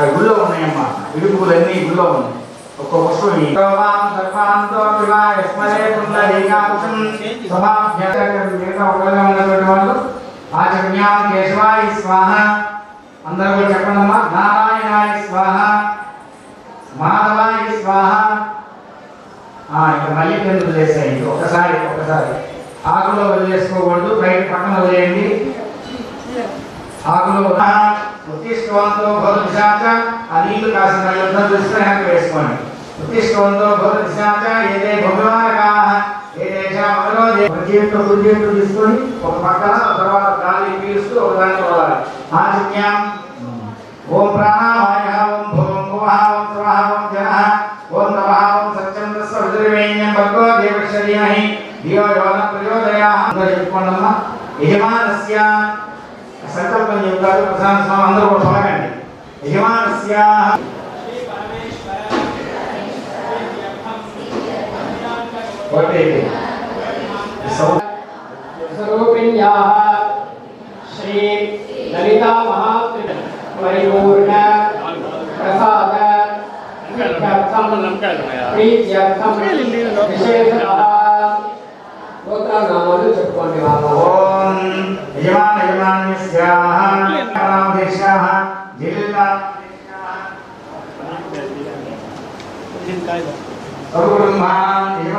గుళ్ళో ఉన్నాయమ్మా ఇడుపులన్నీ గుళ్ళో ఉన్నాయి. ఒక్క వస్తువు ఉన్నటువంటి వాళ్ళు ఆచరణ్యా కేశవాయ స్వాహ. అందరూ చెప్పండమ్మా నారాయణాయ స్వాహ. మాధవాయ స్వాహ. ఇక మళ్ళీ కింద చేసేయండి ఒకసారి ఒకసారి ఆకులో వదిలేసుకోకూడదు బయట పక్కన వదిలేయండి. ఆకులో ఉత్తిష్టవంతో భవతిశాచ ఆ నీళ్ళు కాసిన నీళ్ళంతా చూసుకొని వెనక్కి వేసుకోండి. ఉత్తిష్టవంతో భవతిశాచ ఏదే భగవానకా ఏదేశా మనోదే ఒక తీసుకొని ఒక పక్కన తర్వాత గాలి పీలుస్తూ ఒక దాంట్లో వదలాలి ఆచమ్యాం ఓం ప్రాణావాయ ఓం భూం ఓం స్వః ఓం జనః ఓం తపః ఓం చతుర్వేణ్యం భగవో దేవస్య ధీమహి ధియో యో న ప్రచోదయాత్ అందరూ చెప్పుకోండమ్మా. యజమానస్య సంకల్పం చెప్తారు. ప్రసాద స్వామి అందరూ కూడా పలకండి యజమానస్య. ఒకటి. శ్రీ లలితా మహాత్రి పరిపూర్ణ గోత్రనామాలు చెప్పుకోండి ఓం యజమాన యజమాన్యస్యాః రామదేశాః జిల్లా సర్వకుటుంబానాం యజమాన